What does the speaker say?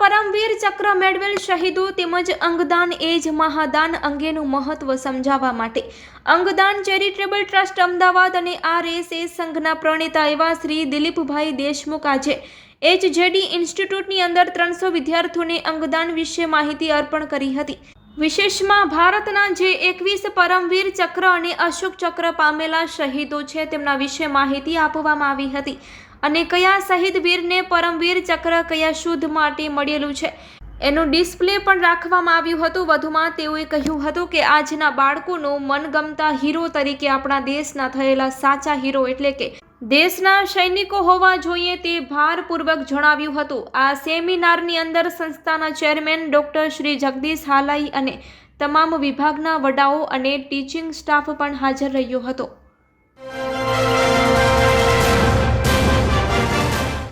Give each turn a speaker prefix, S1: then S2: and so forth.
S1: પરમવીર ચક્ર મેળવેલ શહીદો તેમજ અંગદાન એ જ મહાદાન અંગેનું મહત્વ સમજાવવા માટે. અંગદાન ચેરિટેબલ ટ્રસ્ટ અમદાવાદ અને આરએસએસ સંઘના પ્રણેતા એવા શ્રી દિલીપભાઈ દેશમુખ આજે એચજેડી ઇન્સ્ટિટ્યૂટની અંદર ત્રણસો વિદ્યાર્થીઓને અંગદાન વિશે માહિતી અર્પણ કરી હતી. વિશેષમાં ભારતના જે એકવીસ પરમવીર ચક્ર અને અશોક ચક્ર પામેલા શહીદો છે તેમના વિશે માહિતી આપવામાં આવી હતી. અને કયા શહીદ વીરને પરમવીર ચક્ર કયા શુદ્ધ માટે મળેલું છે? એનું ડિસ્પ્લે પણ રાખવામાં આવ્યું હતું. વધુમાં તેઓએ કહ્યું હતું કે આજના બાળકોનો મનગમતા હીરો તરીકે આપણા દેશના થયેલા સાચા હીરો એટલે કે દેશના સૈનિકો હોવા જોઈએ તે ભારપૂર્વક જણાવ્યું હતું. આ સેમિનારની અંદર સંસ્થાના ચેરમેન ડૉક્ટર શ્રી જગદીશ હાલાઈ અને તમામ વિભાગના વડાઓ અને ટીચિંગ સ્ટાફ પણ હાજર રહ્યો હતો.